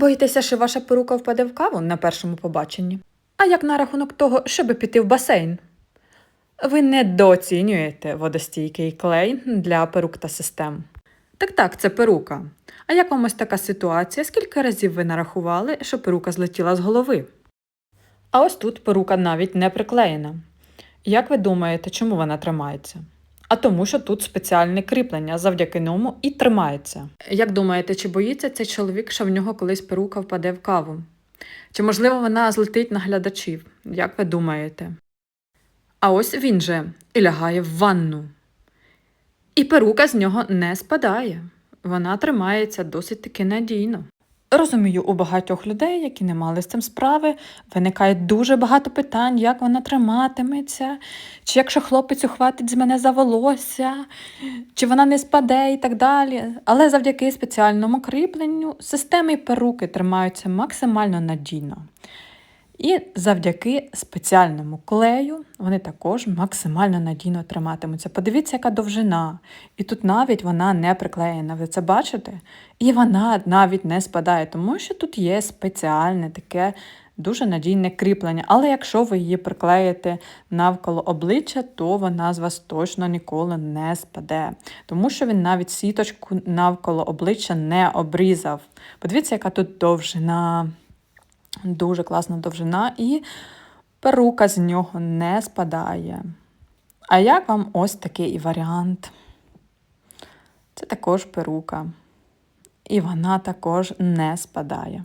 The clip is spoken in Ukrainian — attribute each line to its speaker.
Speaker 1: Боїтеся, що ваша перука впаде в каву на першому побаченні? А як на рахунок того, щоб піти в басейн? Ви недооцінюєте водостійкий клей для перук та систем. Так так, це перука. А як вам ось така ситуація? Скільки разів ви нарахували, що перука злетіла з голови? А ось тут перука навіть не приклеєна. Як ви думаєте, чому вона тримається? А тому, що тут спеціальне кріплення, завдяки ньому і тримається. Як думаєте, чи боїться цей чоловік, що в нього колись перука впаде в каву? Чи можливо вона злетить на глядачів? Як ви думаєте? А ось він же і лягає в ванну. І перука з нього не спадає. Вона тримається досить таки надійно. Розумію, у багатьох людей, які не мали з цим справи, виникає дуже багато питань, як вона триматиметься, чи якщо хлопець ухватить з мене за волосся, чи вона не спаде і так далі. Але завдяки спеціальному кріпленню системи перуки тримаються максимально надійно. І завдяки спеціальному клею вони також максимально надійно триматимуться. Подивіться, яка довжина. І тут навіть вона не приклеєна. Ви це бачите? І вона навіть не спадає, тому що тут є спеціальне таке дуже надійне кріплення. Але якщо ви її приклеїте навколо обличчя, то вона з вас точно ніколи не спаде. Тому що він навіть сіточку навколо обличчя не обрізав. Подивіться, яка тут довжина. Дуже класна довжина, і перука з нього не спадає. А як вам ось такий варіант? Це також перука. І вона також не спадає.